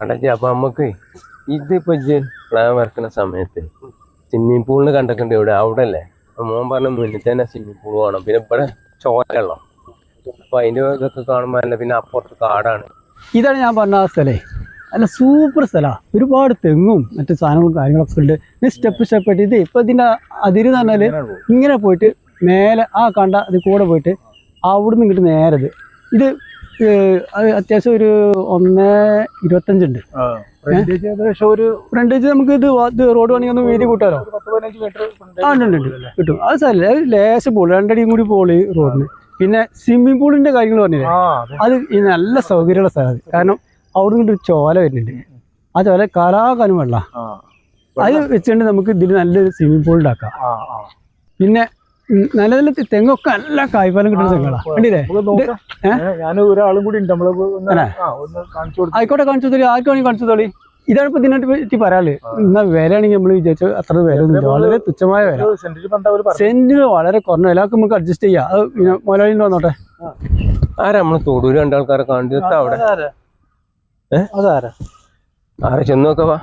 അടച്ചി അപ്പൊ നമുക്ക് ഇതിപ്പോ പ്ലാൻ വരക്കുന്ന സമയത്ത് സ്വിമ്മിങ് പൂളിന് കണ്ടിട്ടുണ്ട് ഇവിടെ അവിടെ അല്ലേ മോൻ പറഞ്ഞ മുന്നിൽ തന്നെ സ്വിമ്മിങ് പൂൾ വേണം. പിന്നെ ഇവിടെ ചോരല്ലോ അപ്പൊ അതിന്റെ ഇതൊക്കെ കാണുമ്പോ അല്ല പിന്നെ അപ്പുറത്ത് കാടാണ്. ഇതാണ് ഞാൻ പറഞ്ഞ സ്ഥലേ. അല്ല സൂപ്പർ സ്ഥലമാണ് ഒരുപാട് തെങ്ങും മറ്റു സാധനങ്ങളും കാര്യങ്ങളൊക്കെ ഉണ്ട്. സ്റ്റെപ്പ് സ്റ്റെപ്പ് ആയിട്ട് ഇത് ഇപ്പൊ ഇതിന്റെ അതിര് പറഞ്ഞാൽ ഇങ്ങനെ പോയിട്ട് മേലെ ആ കണ്ട ഇത് കൂടെ പോയിട്ട് അവിടുന്ന് ഇങ്ങോട്ട് നേരത് ഇത്. അത് അത്യാവശ്യം ഒരു ഒന്ന് ഇരുപത്തഞ്ചുണ്ട്. ഫ്രണ്ടേജ് നമുക്ക് ഇത് റോഡ് പണി ഒന്ന് വീതി കൂട്ടാലോ? ആ ഉണ്ട് ഉണ്ട്, കിട്ടും. അത് സ്ഥലം അത് ലേശം പോളി. രണ്ടടിയും കൂടി പോളി റോഡിന് പിന്നെ സ്വിമ്മിംഗ് പൂളിന്റെ കാര്യങ്ങൾ പറഞ്ഞില്ലേ? അത് നല്ല സൗകര്യമുള്ള സ്ഥലമാണ് കാരണം അവിടെ നിന്ന് ഒരു ചോല വരുന്നുണ്ട്. ആ ചോല കലാകാലം വെള്ളം. അത് വെച്ചുകൊണ്ട് നമുക്ക് ഇതിൽ നല്ലൊരു സ്വിമ്മിംഗ് പൂൾ ഉണ്ടാക്കാം. പിന്നെ നല്ല നല്ല തെങ്ങൊക്കെ നല്ല കായ്ഫലം കിട്ടുന്ന തെങ്ങുകളാ കണ്ടില്ലേ? ഞാൻ ഒരാളും കൂടി ഉണ്ട്. നമ്മൾ ആ ഒന്ന് കാണിച്ചു കൊടുത്തു ആയിക്കോട്ടെ കാണിച്ചു തരും. ആർക്ക് വേണമെങ്കിൽ കാണിച്ചു തോളി ഇതാണ് ഇപ്പൊ ഇതിനെ പറ്റി പറയാൽ. എന്നാ വിലയാണെങ്കിൽ നമ്മൾ നമ്മൾ വിചാരിച്ച അത്ര വില വളരെ തുച്ഛമായ വില. സെന്റിന് വളരെ കുറഞ്ഞ വില. നമുക്ക് അഡ്ജസ്റ്റ് ചെയ്യാം. അത് പിന്നെ മുതലാളിന്റെ വന്നോട്ടെ ആരാ നമ്മൾ തൊടൂര് രണ്ടാൾക്കാരെ കണ്ടിട്ട് അവിടെ? അതാരാ? ആരെ ചെന്ന് നോക്കവാ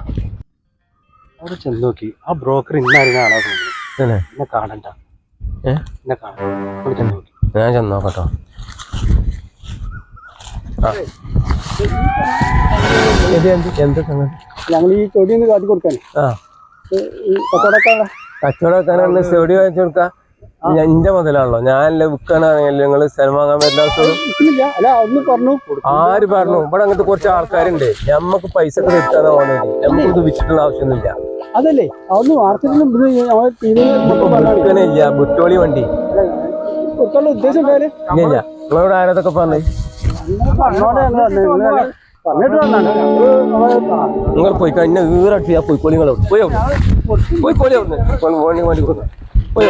അവിടെ ചെന്ന് നോക്കി. ആ ബ്രോക്കർ ഇന്നായിരുന്നു ആളാ തോന്നുന്നു. തന്നെ എന്നെ കാണണ്ട. ഞാൻ ചെന്ന് നോക്കട്ടോ. എന്ത് ഞങ്ങൾ ഈ ചെടി ഒന്ന് കാട്ടി കൊടുക്കാൻ ആ. ചെടി വാങ്ങിച്ചു കൊടുക്കാം? ഇന്റെ മുതലാണല്ലോ. ഞാനല്ലേ വിൽക്കാനാണെങ്കിലും നിങ്ങൾ സ്ഥലം വാങ്ങാൻ പറ്റില്ല ആര് പറഞ്ഞു? ഇവിടെ അങ്ങനത്തെ കുറച്ച് ആൾക്കാരുണ്ട്. ഞമ്മക്ക് പൈസ ഒക്കെ കിട്ടാതെ പോകുന്നത് നമുക്ക് ഇത് വിച്ചിട്ടുള്ള ആവശ്യമൊന്നുമില്ല. അതല്ലേ? അതൊന്ന് മാർക്കറ്റിലും വിട്ടോളി വണ്ടി. ഉദ്ദേശം ഇല്ല നിങ്ങളോട് ആരതൊക്കെ പറഞ്ഞു? നിങ്ങൾ പോയി കഴിഞ്ഞ ഈറട്ടി ആ പോയിക്കോളി നിങ്ങളോട് പോയോ? പോയിക്കോളി അവിടുന്ന് പോയി പോയി പോയി. പോയി?